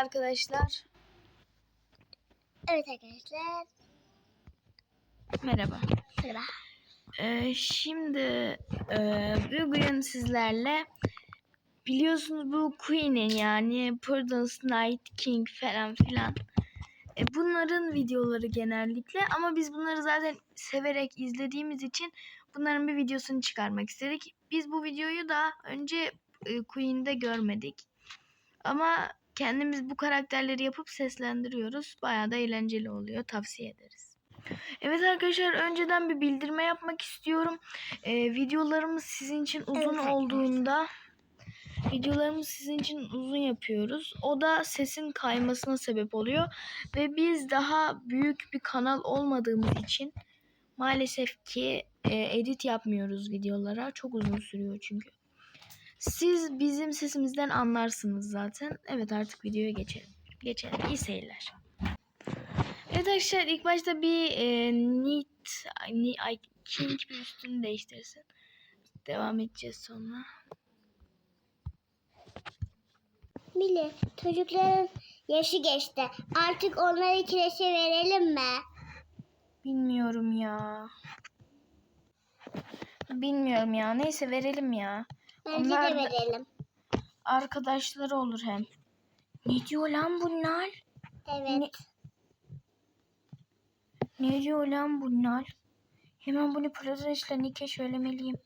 arkadaşlar. Evet arkadaşlar. Merhaba. Merhaba. Ee, şimdi e, bugün sizlerle biliyorsunuz bu Queen'in yani Prudence Night King falan filan. E, bunların videoları genellikle ama biz bunları zaten severek izlediğimiz için bunların bir videosunu çıkarmak istedik. Biz bu videoyu da önce e, Queen'de görmedik. Ama kendimiz bu karakterleri yapıp seslendiriyoruz. Bayağı da eğlenceli oluyor. Tavsiye ederiz. Evet arkadaşlar önceden bir bildirme yapmak istiyorum. Ee, videolarımız sizin için uzun Evet olduğunda videolarımız sizin için uzun yapıyoruz. O da sesin kaymasına sebep oluyor. Ve biz daha büyük bir kanal olmadığımız için maalesef ki e, edit yapmıyoruz videolara. Çok uzun sürüyor çünkü. Siz bizim sesimizden anlarsınız zaten. Evet artık videoya geçelim. Geçelim. İyi seyirler. Evet arkadaşlar ilk başta bir e, Nit, ni, ay, King bir üstünü değiştirsin. Devam edeceğiz sonra. Mili çocukların yaşı geçti. Artık onları kireçe verelim mi? Bilmiyorum ya. Bilmiyorum ya. Neyse verelim ya. Bence Onlar de verelim. Arkadaşları olur hem. Ne diyor lan bunlar? Evet. Ne- Ne diyor lan bunlar? Hemen bunu Pladonç'la Nick'e söylemeliyim.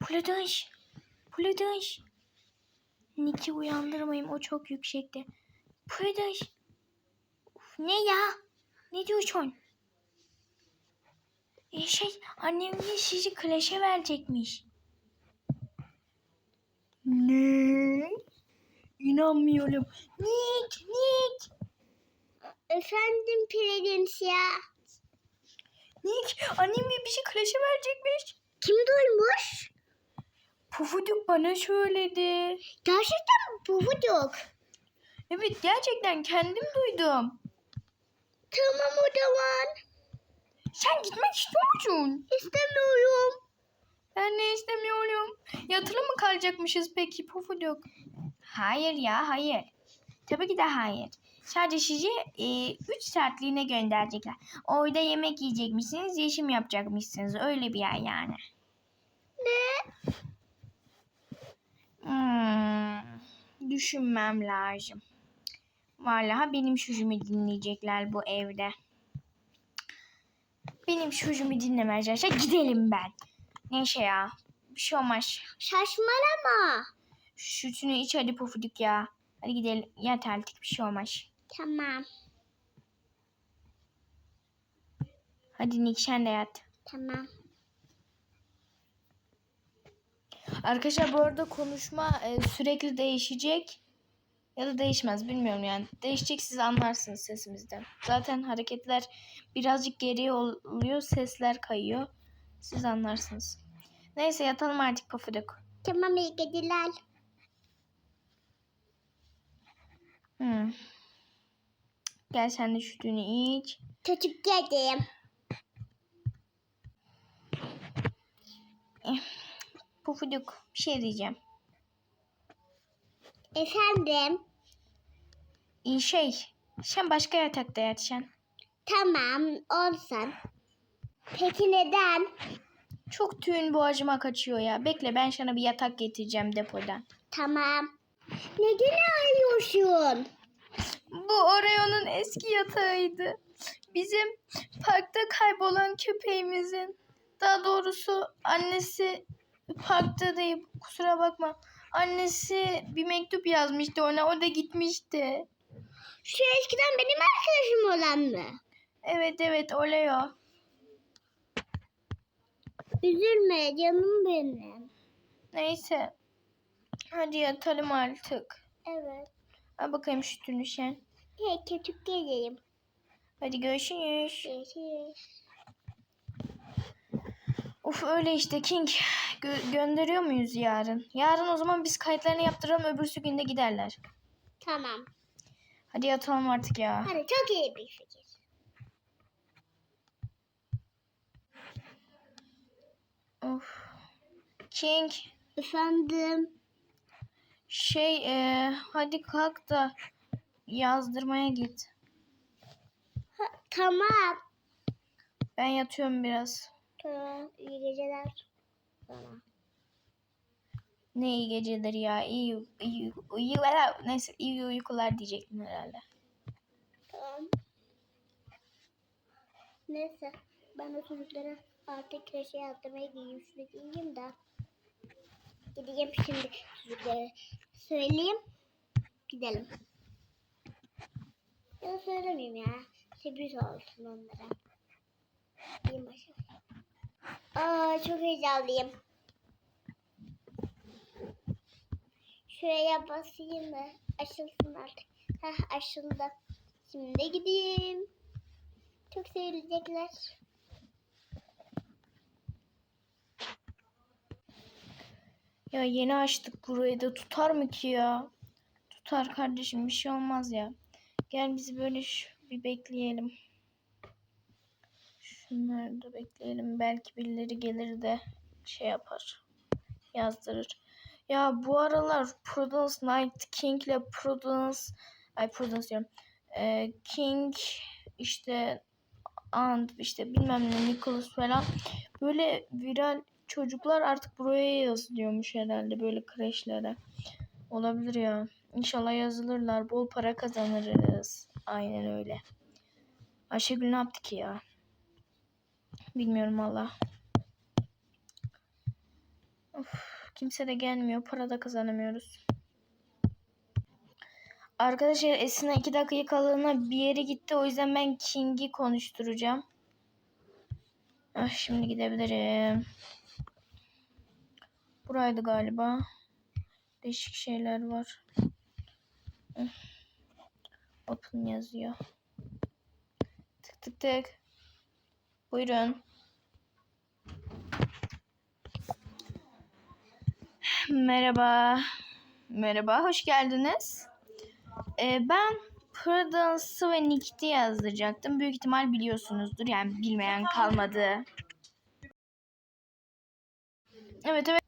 Pladonç! Pladonç! Nick'i uyandırmayayım o çok yüksekte. Pladonç! Uf, Ne ya? Ne diyorsun? E şey annem de sizi Clash'e verecekmiş. Ne? İnanmıyorum. Nick! Nick! Efendim Prens ya. Nick annem bir bizi Clash'e verecekmiş. Kim duymuş? Pufuduk bana söyledi. Gerçekten mi Pufuduk? Evet gerçekten kendim duydum. Tamam o zaman. Sen gitmek istiyor musun? İstemiyorum. Ben de istemiyorum. Yatılı mı kalacakmışız peki Pufuduk? Hayır ya hayır. Tabii ki de hayır. Sadece sizi 3 saatliğine gönderecekler. Orada yemek yiyecekmişsiniz, yeşim yapacakmışsınız. Öyle bir yer yani. Ne? Hmm, düşünmem lazım. Vallahi benim sözümü dinleyecekler bu evde. Benim sözümü dinlemezlerse gidelim ben. Neyse ya. Bir şey olmaz. Şaşmalama. Sütünü iç hadi pofuduk ya. Hadi gidelim. Yat artık bir şey olmaz. Tamam. Hadi Nick sen de yat. Tamam. Arkadaşlar bu arada konuşma e, sürekli değişecek. Ya da değişmez bilmiyorum yani. Değişecek siz anlarsınız sesimizden. Zaten hareketler birazcık geriye ol- oluyor. Sesler kayıyor. Siz anlarsınız. Neyse yatalım artık pofuduk. Tamam iyi geceler. Hmm. Gel sen de sütünü iç. Çocuk geldim. Pofuduk bir şey diyeceğim. Efendim. İyi şey. Sen başka yatakta yatacaksın. Tamam olsun. Peki neden? Çok tüyün boğazıma kaçıyor ya. Bekle ben sana bir yatak getireceğim depodan. Tamam. Neden ağlıyorsun? Bu Oreo'nun eski yatağıydı. Bizim parkta kaybolan köpeğimizin. Daha doğrusu annesi parkta değil kusura bakma. Annesi bir mektup yazmıştı ona o da gitmişti. Şu eskiden benim arkadaşım olan mı? Evet evet Oreo. Üzülme canım benim. Neyse. Hadi yatalım artık. Evet. Al bakayım sütünü sen. Hey çocuk geleyim. Hadi görüşürüz. Görüşürüz. Uf öyle işte King. Gö- gönderiyor muyuz yarın? Yarın o zaman biz kayıtlarını yaptıralım öbürsü günde giderler. Tamam. Hadi yatalım artık ya. Hadi çok iyi bir fikir. Of. King. Efendim. Şey e, hadi kalk da yazdırmaya git. Ha, tamam. Ben yatıyorum biraz. Tamam. İyi geceler. Sana. Ne iyi geceleri ya. İyi, iyi, iyi, neyse iyi uykular diyecektim herhalde. Tamam. Neyse. Ben o çocuklara artık kreşe yazdırmaya gideyim. Şunu giyeyim de. Gideyim şimdi çocuklara. Söyleyeyim. Gidelim. Ya söylemeyeyim ya. Sürpriz olsun onlara. Gideyim başım. Aa çok heyecanlıyım. Şuraya basayım da açılsın artık. Heh açıldı. Şimdi de gideyim. Çok sevilecekler. Ya yeni açtık burayı da tutar mı ki ya? Tutar kardeşim bir şey olmaz ya. Gel bizi böyle bir bekleyelim. Şunları da bekleyelim. Belki birileri gelir de şey yapar. Yazdırır. Ya bu aralar Prudence Night King ile Prudence ay Prudence diyorum. Ee, King işte and işte bilmem ne Nicholas falan böyle viral çocuklar artık buraya yazılıyormuş herhalde böyle kreşlere. Olabilir ya. İnşallah yazılırlar. Bol para kazanırız. Aynen öyle. Ayşegül ne yaptı ki ya? Bilmiyorum valla. Kimse de gelmiyor. Para da kazanamıyoruz. Arkadaşlar Esin'e iki dakika kalığına bir yere gitti. O yüzden ben King'i konuşturacağım. Ah, şimdi gidebilirim. Buraydı galiba. Değişik şeyler var. Open yazıyor. Tık tık tık. Buyurun. Merhaba. Merhaba, hoş geldiniz. Ee, ben Prudence'ı ve Nick'i yazdıracaktım. Büyük ihtimal biliyorsunuzdur. Yani bilmeyen kalmadı. Evet evet.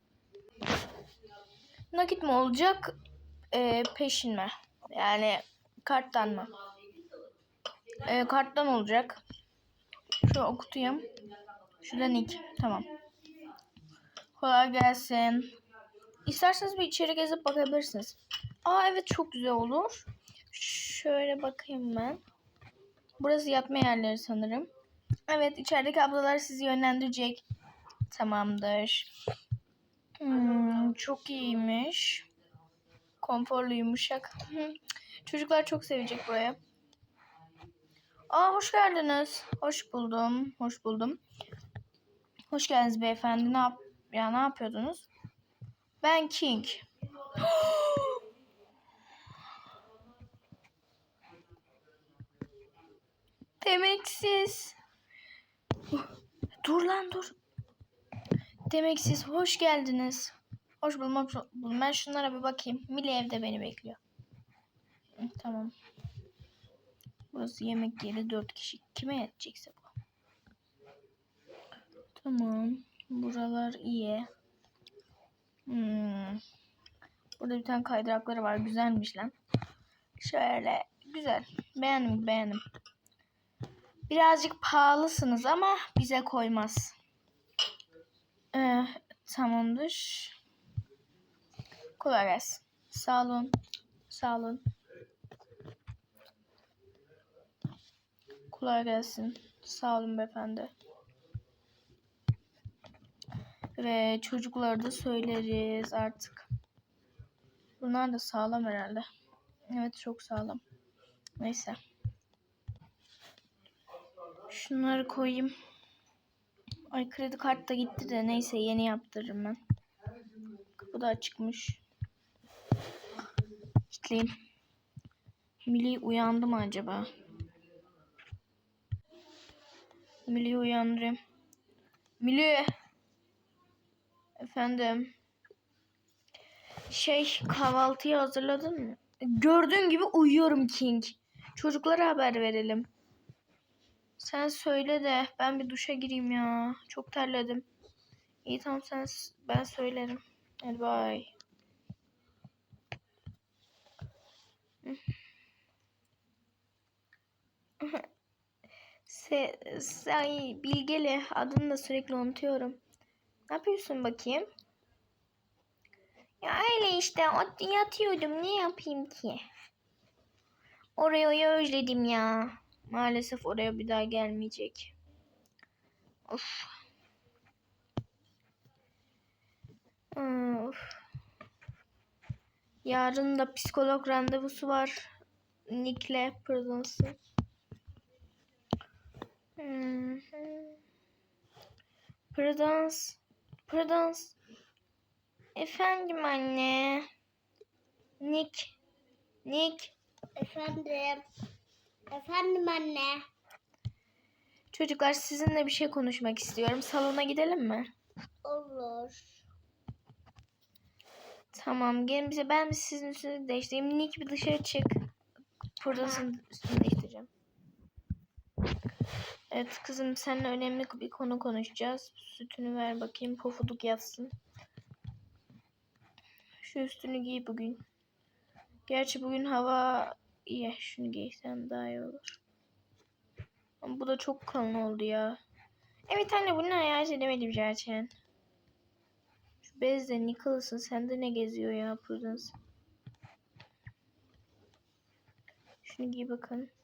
Nakit mi olacak? Ee, peşin mi? Yani karttan mı? Ee, karttan olacak. Şu okutayım. Şurada Nick. Tamam. Kolay gelsin. İsterseniz bir içeri gezip bakabilirsiniz. Aa evet çok güzel olur. Şöyle bakayım ben. Burası yatma yerleri sanırım. Evet içerideki ablalar sizi yönlendirecek. Tamamdır. Hmm, çok iyiymiş. Konforlu yumuşak. Çocuklar çok sevecek buraya. Aa hoş geldiniz. Hoş buldum. Hoş buldum. Hoş geldiniz beyefendi. Ne yap ya ne yapıyordunuz? Ben King. Demek siz. Dur lan dur. Demek siz hoş geldiniz. Hoş buldum. Ben şunlara bir bakayım. Mili evde beni bekliyor. Tamam. Burası yemek yeri dört kişi. Kime yetecekse bu. Tamam. Buralar iyi. Hmm. Burada bir tane kaydırakları var. Güzelmiş lan. Şöyle. Güzel. Beğendim beğendim. Birazcık pahalısınız ama bize koymaz. Ee, tamamdır. Kolay gelsin. Sağ olun. Sağ olun. Kolay gelsin. Sağ olun beyefendi. Ve çocuklara da söyleriz artık. Bunlar da sağlam herhalde. Evet çok sağlam. Neyse. Şunları koyayım. Ay kredi kart da gitti de neyse yeni yaptırırım ben. Kapı da açıkmış. Kitleyim. Milli uyandı mı acaba? Milli uyandırayım. Milli. Efendim. Şey kahvaltıyı hazırladın mı? Gördüğün gibi uyuyorum King. Çocuklara haber verelim. Sen söyle de ben bir duşa gireyim ya. Çok terledim. İyi tamam sen ben söylerim. Hadi bay. Se, say Bilgeli adını da sürekli unutuyorum. Ne yapıyorsun bakayım? Ya öyle işte yatıyordum ne yapayım ki? Orayı özledim ya. Maalesef oraya bir daha gelmeyecek. Of. Of. Yarın da psikolog randevusu var. Nick'le Prudence'ın. Hı. Prudence. Prudence. Efendim anne. Nick. Nick. Efendim. Efendim anne. Çocuklar sizinle bir şey konuşmak istiyorum. Salona gidelim mi? Olur. Tamam gelin bize ben sizin üstünüzü değiştireyim. Nick bir dışarı çık. Prudence'ın üstünü değiştireceğim. Evet kızım seninle önemli bir konu konuşacağız. Sütünü ver bakayım pofuduk yatsın. Şu üstünü giy bugün. Gerçi bugün hava iyi. Şunu giysem daha iyi olur. Ama bu da çok kalın oldu ya. Evet anne bunu hayal edemedim gerçekten. Şu bezle Nicholas'ın sende ne geziyor ya Prudence? Şunu giy bakalım.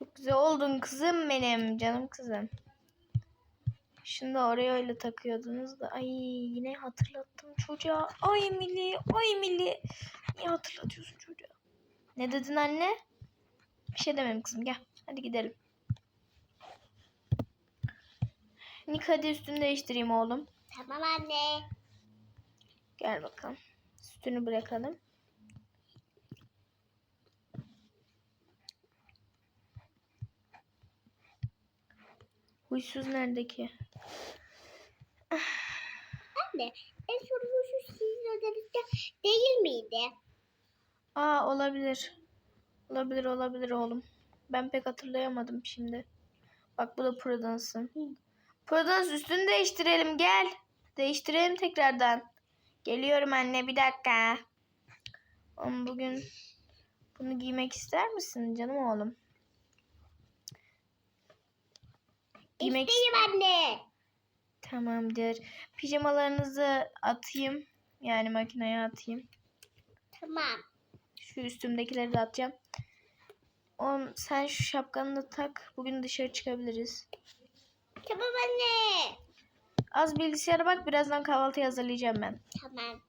Çok güzel oldun kızım benim. Canım kızım. Da oraya öyle takıyordunuz da. Ay yine hatırlattım çocuğa. Ay Mili. Ay Mili. Niye hatırlatıyorsun çocuğa? Ne dedin anne? Bir şey demem kızım gel. Hadi gidelim. Nick hadi üstünü değiştireyim oğlum. Tamam anne. Gel bakalım. Sütünü bırakalım. Huysuz nerede ki? Anne en son şu sizin odanızda değil miydi? Aa olabilir. Olabilir olabilir oğlum. Ben pek hatırlayamadım şimdi. Bak bu da Prudence'ın. Prudence üstünü değiştirelim gel. Değiştirelim tekrardan. Geliyorum anne bir dakika. Oğlum bugün bunu giymek ister misin canım oğlum? Giymek İsteyim anne. Tamamdır. Pijamalarınızı atayım. Yani makineye atayım. Tamam. Şu üstümdekileri de atacağım. Oğlum sen şu şapkanı da tak. Bugün dışarı çıkabiliriz. Tamam anne. Az bilgisayara bak. Birazdan kahvaltı hazırlayacağım ben. Tamam.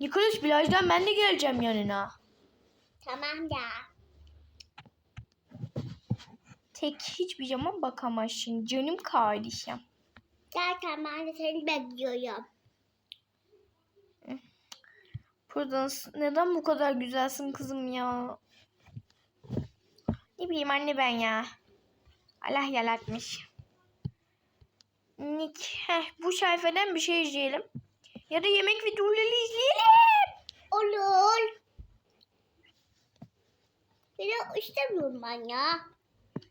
Nikolas plajdan ben de geleceğim yanına. Tamam ya. Tek hiç pijama bakamazsın. Canım kardeşim. Zaten ben de seni bekliyorum. Prudence neden bu kadar güzelsin kızım ya? Ne bileyim anne ben ya. Allah yaratmış. Nick, heh, bu sayfadan bir şey izleyelim. Ya da yemek videoları izleyelim. Olur. Bir de istemiyorum ben ya.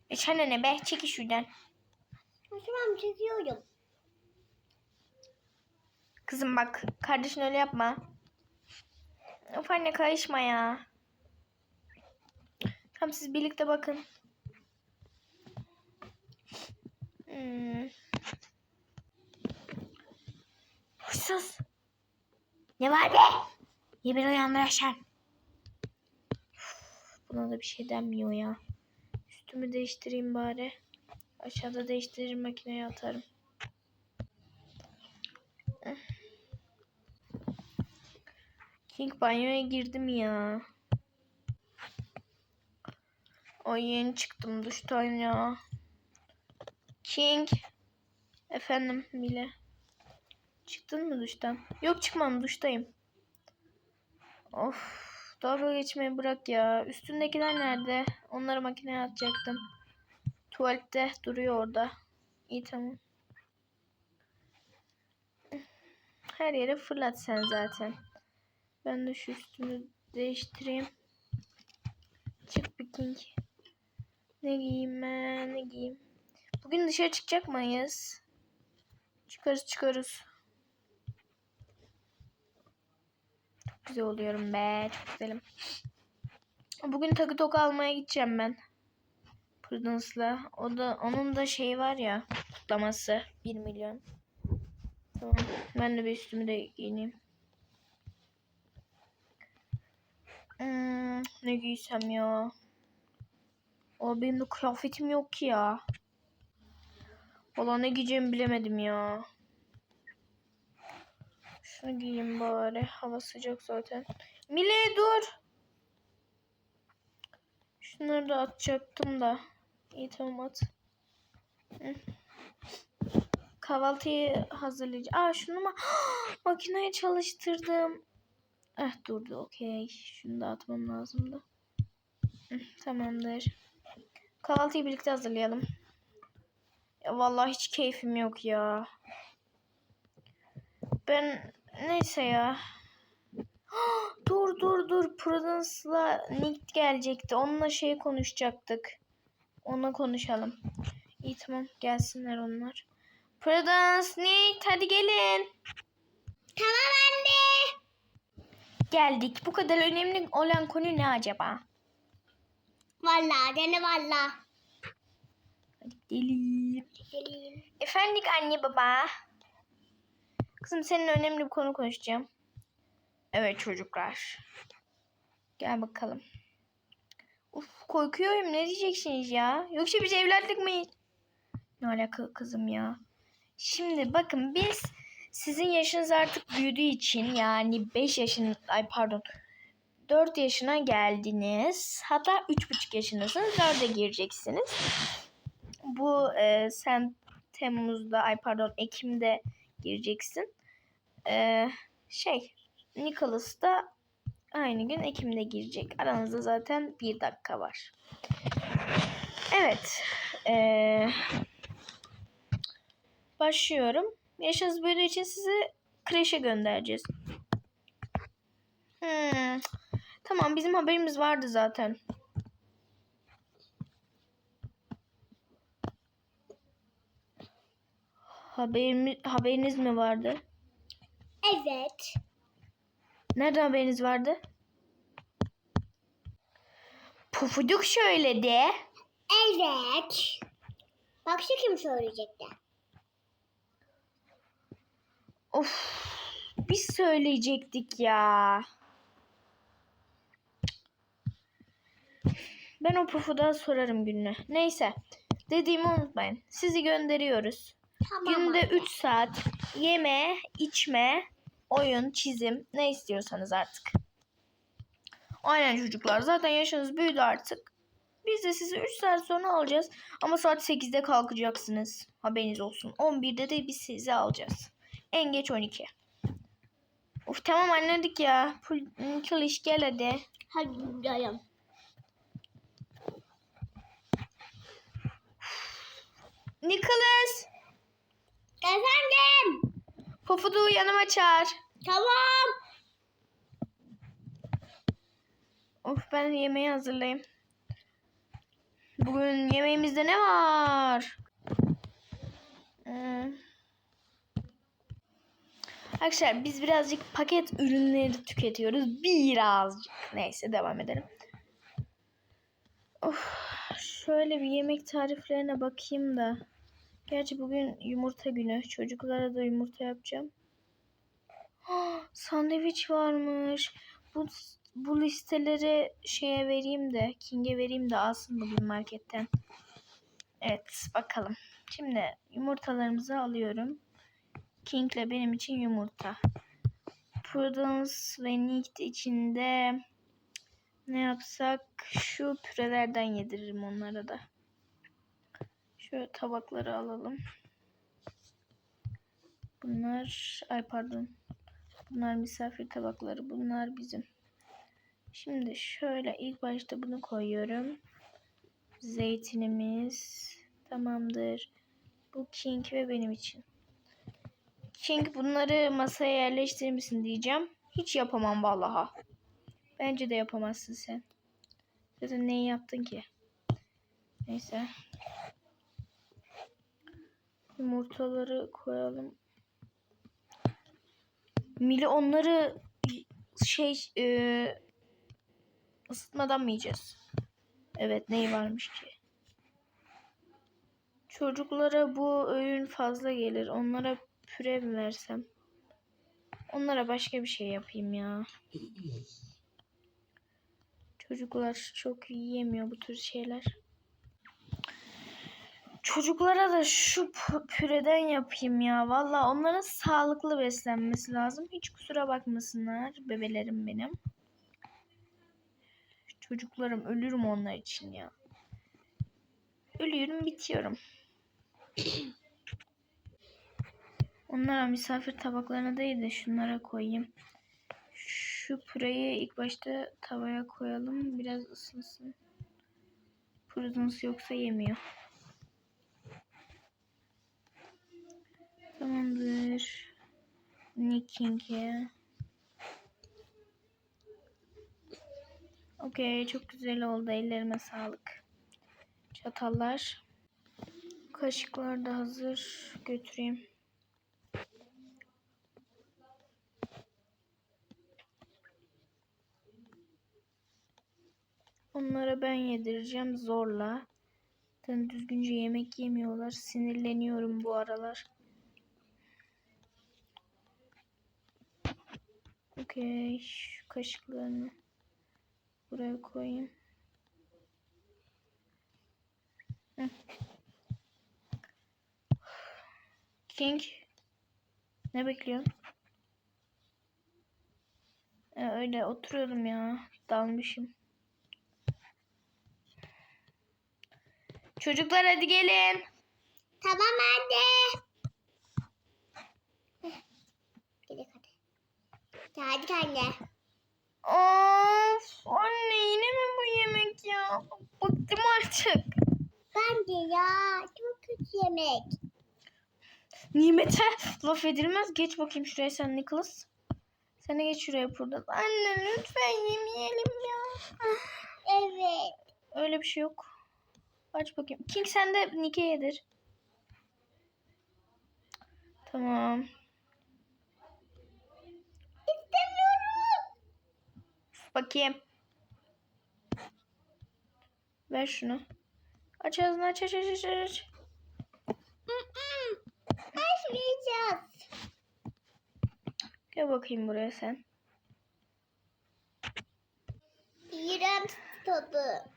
E sana ne be? Çekil şuradan. Tamam çekiyorum. Kızım bak kardeşin öyle yapma. Of anne karışma ya. Tamam siz birlikte bakın. Hmm. Sus. Ne var be? Niye beni uyandırırsan? Buna da bir şey denmiyor ya. Üstümü değiştireyim bari. Aşağıda değiştiririm makineye atarım. King banyoya girdim ya. Ay yeni çıktım duştan ya. King. Efendim Mile. Çıktın mı duştan? Yok çıkmam duştayım. Of. Dalga geçmeyi bırak ya. Üstündekiler nerede? Onları makineye atacaktım. Tuvalette duruyor orada. İyi tamam. Her yere fırlat sen zaten. Ben de şu üstümü değiştireyim. Çık bir king. Ne giyeyim ben? Ne giyeyim? Bugün dışarı çıkacak mıyız? Çıkarız çıkarız. Güzel oluyorum be. Çok güzelim. Bugün takı toka almaya gideceğim ben. Prudence'la. O da onun da şeyi var ya kutlaması 1 milyon. Tamam. Ben de bir üstümü de giyineyim. Hmm, ne giysem ya? O benim de kıyafetim yok ki ya. Valla ne giyeceğimi bilemedim ya. Şunu giyeyim bari. Hava sıcak zaten. Mile dur. Şunları da atacaktım da. İyi tamam at. Kahvaltıyı hazırlayacağım. Aa şunu mu? Makineyi çalıştırdım. Eh durdu okey. Şunu da atmam lazımdı. Hı, Tamamdır. Kahvaltıyı birlikte hazırlayalım. Ya vallahi hiç keyfim yok ya. Ben neyse ya. dur dur dur. Prudence'la Nick gelecekti. Onunla şey konuşacaktık. Onunla konuşalım. İyi tamam gelsinler onlar. Prudence, Nick hadi gelin. Tamam anne. Geldik. Bu kadar önemli olan konu ne acaba? Vallahi dene valla. Hadi gidelim. Geleyim. Efendik anne baba. Kızım seninle önemli bir konu konuşacağım. Evet çocuklar. Gel bakalım. Uf korkuyorum ne diyeceksiniz ya? Yoksa biz evlendik mi? Ne alaka kızım ya? Şimdi bakın biz sizin yaşınız artık büyüdüğü için yani 5 yaşın ay pardon 4 yaşına geldiniz. Hatta 3,5 yaşındasınız. 4'e gireceksiniz. Bu e, sen Temmuz'da ay pardon Ekim'de gireceksin. E, şey Nicholas da aynı gün Ekim'de girecek. Aranızda zaten bir dakika var. Evet. E, başlıyorum. Yaşınız büyüdüğü için sizi kreşe göndereceğiz. Hmm. Tamam bizim haberimiz vardı zaten. Haberimi, haberiniz mi vardı? Evet. Nereden haberiniz vardı? Pufuduk söyledi. Evet. Bak şu kim söyleyecekti. Of. Biz söyleyecektik ya. Ben o pufuda sorarım gününü. Neyse. Dediğimi unutmayın. Sizi gönderiyoruz. Tamam. Günde anne. 3 saat yeme, içme, oyun, çizim ne istiyorsanız artık. Aynen çocuklar. Zaten yaşınız büyüdü artık. Biz de sizi 3 saat sonra alacağız. Ama saat 8'de kalkacaksınız. Haberiniz olsun. 11'de de biz sizi alacağız. En geç 12. Of tamam anladık ya. Nikoliş gel hadi. Hadi gidelim. Nicholas. Efendim. Pofuduğu yanıma çağır. Tamam. Of ben yemeği hazırlayayım. Bugün yemeğimizde ne var? Hmm. Arkadaşlar biz birazcık paket ürünleri tüketiyoruz. Birazcık. Neyse devam edelim. Of, şöyle bir yemek tariflerine bakayım da. Gerçi bugün yumurta günü. Çocuklara da yumurta yapacağım. Ah, Sandviç varmış. Bu bu listeleri şeye vereyim de King'e vereyim de alsın bugün marketten. Evet bakalım. Şimdi yumurtalarımızı alıyorum. King'le benim için yumurta. Prudence ve Nick içinde ne yapsak şu pürelerden yediririm onlara da. Şöyle tabakları alalım. Bunlar ay pardon. Bunlar misafir tabakları. Bunlar bizim. Şimdi şöyle ilk başta bunu koyuyorum. Zeytinimiz tamamdır. Bu King ve benim için. King bunları masaya yerleştirir misin diyeceğim. Hiç yapamam vallaha. Bence de yapamazsın sen. Zaten neyi yaptın ki? Neyse. Yumurtaları koyalım. Mili onları şey e, ısıtmadan mı yiyeceğiz? Evet neyi varmış ki? Çocuklara bu öğün fazla gelir. Onlara püre mi versem? Onlara başka bir şey yapayım ya. Çocuklar çok yiyemiyor bu tür şeyler. Çocuklara da şu püreden yapayım ya. Valla onların sağlıklı beslenmesi lazım. Hiç kusura bakmasınlar bebelerim benim. Çocuklarım ölürüm onlar için ya. Ölüyorum bitiyorum. Onlara misafir tabaklarına değil de şunlara koyayım. Şu püreyi ilk başta tavaya koyalım. Biraz ısınsın. Prudence yoksa yemiyor. Tamamdır. Nicking'e. Okey çok güzel oldu. Ellerime sağlık. Çatallar. Kaşıklar da hazır. Götüreyim. Onlara ben yedireceğim zorla. Zaten düzgünce yemek yemiyorlar. Sinirleniyorum bu aralar. Okey. Şu kaşıklarını buraya koyayım. King. Ne bekliyorsun? Ee, öyle oturuyordum ya. Dalmışım. Çocuklar hadi gelin. Tamam anne. Gidelim hadi. Hadi anne. Of anne yine mi bu yemek ya? Bıktım artık. Ben de ya. Çok kötü yemek. Nimete laf edilmez. Geç bakayım şuraya sen Nicholas. Sen de geç şuraya burada. Anne lütfen yemeyelim ya. Evet. Öyle bir şey yok. Aç bakayım. King sen de Nick'e yedir. Tamam. İstemiyorum. Bakayım. Ver şunu. Aç ağzını aç aç aç aç aç. Açmayacağız. Gel bakayım buraya sen. İğrenç tadı.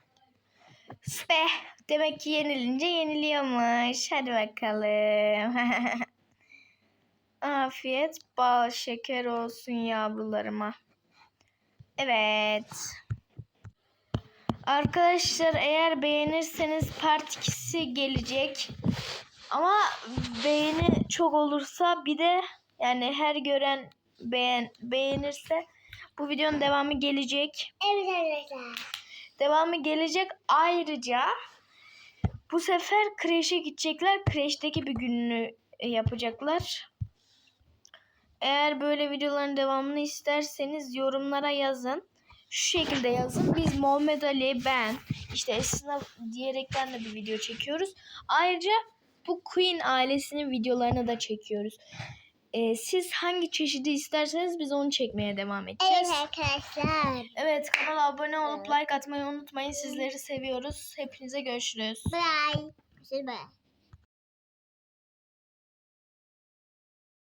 Be, demek ki yenilince yeniliyormuş. Hadi bakalım. Afiyet bal şeker olsun yavrularıma. Evet. Arkadaşlar eğer beğenirseniz part 2'si gelecek. Ama beğeni çok olursa bir de yani her gören beğen beğenirse bu videonun devamı gelecek. Evet arkadaşlar. Devamı gelecek. Ayrıca bu sefer kreşe gidecekler. Kreşteki bir gününü e, yapacaklar. Eğer böyle videoların devamını isterseniz yorumlara yazın. Şu şekilde yazın. Biz Muhammed Ali, ben, işte Esna diyerekten de bir video çekiyoruz. Ayrıca bu Queen ailesinin videolarını da çekiyoruz. Ee, siz hangi çeşidi isterseniz biz onu çekmeye devam edeceğiz. Evet arkadaşlar. Evet kanala abone olup like atmayı unutmayın. Sizleri seviyoruz. Hepinize görüşürüz. Bye. Bye.